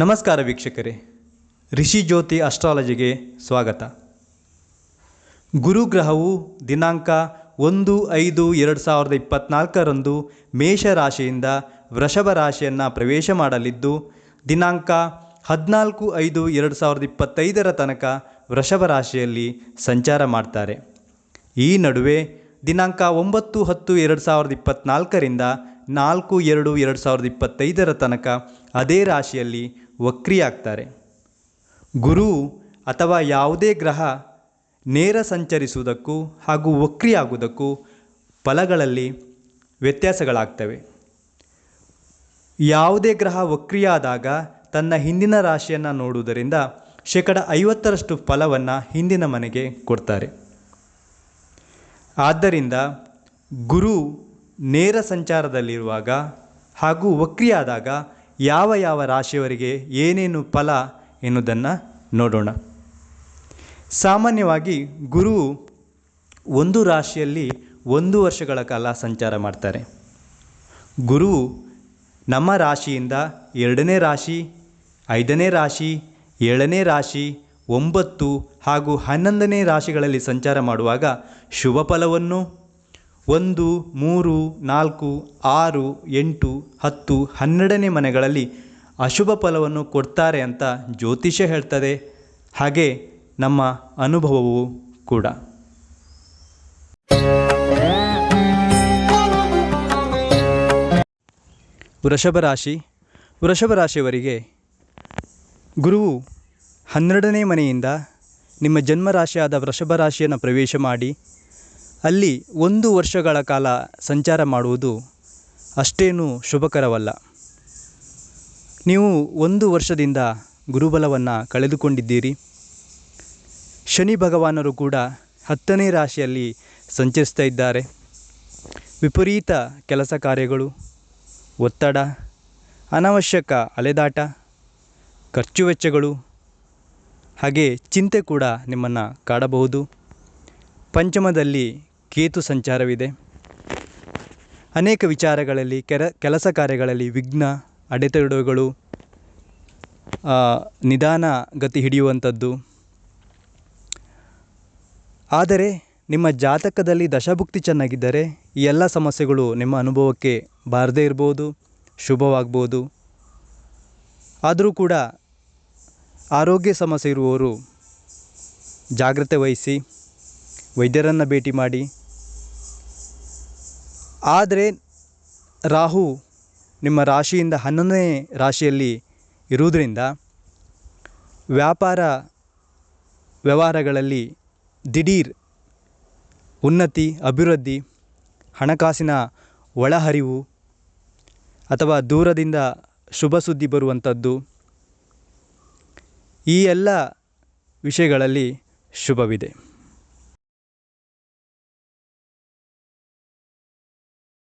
ನಮಸ್ಕಾರ ವೀಕ್ಷಕರೇ. ರಿಷಿ ಜ್ಯೋತಿ ಅಸ್ಟ್ರಾಲಜಿಗೆ ಸ್ವಾಗತ. ಗುರುಗ್ರಹವು ದಿನಾಂಕ ಒಂದು ಐದು ಎರಡು ಸಾವಿರದ ಇಪ್ಪತ್ತ್ನಾಲ್ಕರಂದು ಮೇಷ ರಾಶಿಯಿಂದ ವೃಷಭ ರಾಶಿಯನ್ನು ಪ್ರವೇಶ ಮಾಡಲಿದ್ದು, ದಿನಾಂಕ ಹದಿನಾಲ್ಕು ಐದು ಎರಡು ಸಾವಿರದ ಇಪ್ಪತ್ತೈದರ ತನಕ ವೃಷಭ ರಾಶಿಯಲ್ಲಿ ಸಂಚಾರ ಮಾಡ್ತಾರೆ. ಈ ನಡುವೆ ದಿನಾಂಕ ಒಂಬತ್ತು ಹತ್ತು ಎರಡು ಸಾವಿರದ ಇಪ್ಪತ್ತ್ನಾಲ್ಕರಿಂದ ನಾಲ್ಕು ಎರಡು ಎರಡು ಸಾವಿರದ ಇಪ್ಪತ್ತೈದರ ತನಕ ಅದೇ ರಾಶಿಯಲ್ಲಿ ವಕ್ರಿಯಾಗ್ತಾರೆ ಗುರು ಅಥವಾ ಯಾವುದೇ ಗ್ರಹ ನೇರ ಸಂಚರಿಸುವುದಕ್ಕೂ ಹಾಗೂ ವಕ್ರಿಯಾಗುವುದಕ್ಕೂ ಫಲಗಳಲ್ಲಿ ವ್ಯತ್ಯಾಸಗಳಾಗ್ತವೆ. ಯಾವುದೇ ಗ್ರಹ ವಕ್ರಿಯಾದಾಗ ತನ್ನ ಹಿಂದಿನ ರಾಶಿಯನ್ನು ನೋಡುವುದರಿಂದ ಶೇಕಡ ಐವತ್ತರಷ್ಟು ಫಲವನ್ನು ಹಿಂದಿನ ಮನೆಗೆ ಕೊಡ್ತಾರೆ. ಆದ್ದರಿಂದ ಗುರು ನೇರ ಸಂಚಾರದಲ್ಲಿರುವಾಗ ಹಾಗೂ ವಕ್ರಿಯಾದಾಗ ಯಾವ ಯಾವ ರಾಶಿಯವರಿಗೆ ಏನೇನು ಫಲ ಎನ್ನುವುದನ್ನು ನೋಡೋಣ. ಸಾಮಾನ್ಯವಾಗಿ ಗುರು ಒಂದು ರಾಶಿಯಲ್ಲಿ ಒಂದು ವರ್ಷಗಳ ಕಾಲ ಸಂಚಾರ ಮಾಡ್ತಾರೆ. ಗುರು ನಮ್ಮ ರಾಶಿಯಿಂದ ಎರಡನೇ ರಾಶಿ, ಐದನೇ ರಾಶಿ, ಏಳನೇ ರಾಶಿ, ಒಂಬತ್ತು ಹಾಗೂ ಹನ್ನೊಂದನೇ ರಾಶಿಗಳಲ್ಲಿ ಸಂಚಾರ ಮಾಡುವಾಗ ಶುಭ ಫಲವನ್ನು ಒಂದು, ಮೂರು, ನಾಲ್ಕು, ಆರು, ಎಂಟು, ಹತ್ತು, ಹನ್ನೆರಡನೇ ಮನೆಗಳಲ್ಲಿ ಅಶುಭ ಫಲವನ್ನು ಕೊಡ್ತಾರೆ ಅಂತ ಜ್ಯೋತಿಷ್ಯ ಹೇಳ್ತದೆ. ಹಾಗೆ ನಮ್ಮ ಅನುಭವವೂ ಕೂಡ. ವೃಷಭ ರಾಶಿ. ವೃಷಭ ರಾಶಿಯವರಿಗೆ ಗುರುವು ಹನ್ನೆರಡನೇ ಮನೆಯಿಂದ ನಿಮ್ಮ ಜನ್ಮರಾಶಿಯಾದ ವೃಷಭ ರಾಶಿಯನ್ನು ಪ್ರವೇಶ ಮಾಡಿ ಅಲ್ಲಿ ಒಂದು ವರ್ಷಗಳ ಕಾಲ ಸಂಚಾರ ಮಾಡುವುದು ಅಷ್ಟೇನೂ ಶುಭಕರವಲ್ಲ. ನೀವು ಒಂದು ವರ್ಷದಿಂದ ಗುರುಬಲವನ್ನು ಕಳೆದುಕೊಂಡಿದ್ದೀರಿ. ಶನಿ ಭಗವಾನರು ಕೂಡ ಹತ್ತನೇ ರಾಶಿಯಲ್ಲಿ ಸಂಚರಿಸ್ತಾ ಇದ್ದಾರೆ. ವಿಪರೀತ ಕೆಲಸ ಕಾರ್ಯಗಳು, ಒತ್ತಡ, ಅನಾವಶ್ಯಕ ಅಲೆದಾಟ, ಖರ್ಚು ವೆಚ್ಚಗಳು, ಹಾಗೆ ಚಿಂತೆ ಕೂಡ ನಿಮ್ಮನ್ನು ಕಾಡಬಹುದು. ಪಂಚಮದಲ್ಲಿ ಕೇತು ಸಂಚಾರವಿದೆ. ಅನೇಕ ವಿಚಾರಗಳಲ್ಲಿ, ಕೆರ, ಕೆಲಸ ಕಾರ್ಯಗಳಲ್ಲಿ ವಿಘ್ನ, ಅಡೆತಡೆಗಳು ನಿಧಾನ ಗತಿ ಹಿಡಿಯುವಂಥದ್ದು. ಆದರೆ, ನಿಮ್ಮ ಜಾತಕದಲ್ಲಿ ದಶಭುಕ್ತಿ ಚೆನ್ನಾಗಿದ್ದರೆ, ಈ ಎಲ್ಲ ಸಮಸ್ಯೆಗಳು ನಿಮ್ಮ ಅನುಭವಕ್ಕೆ ಬಾರದೇ ಇರ್ಬೋದು, ಶುಭವಾಗ್ಬೋದು. ಆದರೂ ಕೂಡ ಆರೋಗ್ಯ ಸಮಸ್ಯೆ ಇರುವವರು ಜಾಗ್ರತೆ ವಹಿಸಿ, ವೈದ್ಯರನ್ನು ಭೇಟಿ ಮಾಡಿ ಆದರೆ ರಾಹು ನಿಮ್ಮ ರಾಶಿಯಿಂದ ಹನ್ನೊಂದನೇ ರಾಶಿಯಲ್ಲಿ ಇರುವುದರಿಂದ ವ್ಯಾಪಾರ ವ್ಯವಹಾರಗಳಲ್ಲಿ ದಿಢೀರ್ ಉನ್ನತಿ, ಅಭಿವೃದ್ಧಿ, ಹಣಕಾಸಿನ ಒಳಹರಿವು ಅಥವಾ ದೂರದಿಂದ ಶುಭ ಸುದ್ದಿ ಬರುವಂಥದ್ದು ಈ ಎಲ್ಲ ವಿಷಯಗಳಲ್ಲಿ ಶುಭವಿದೆ.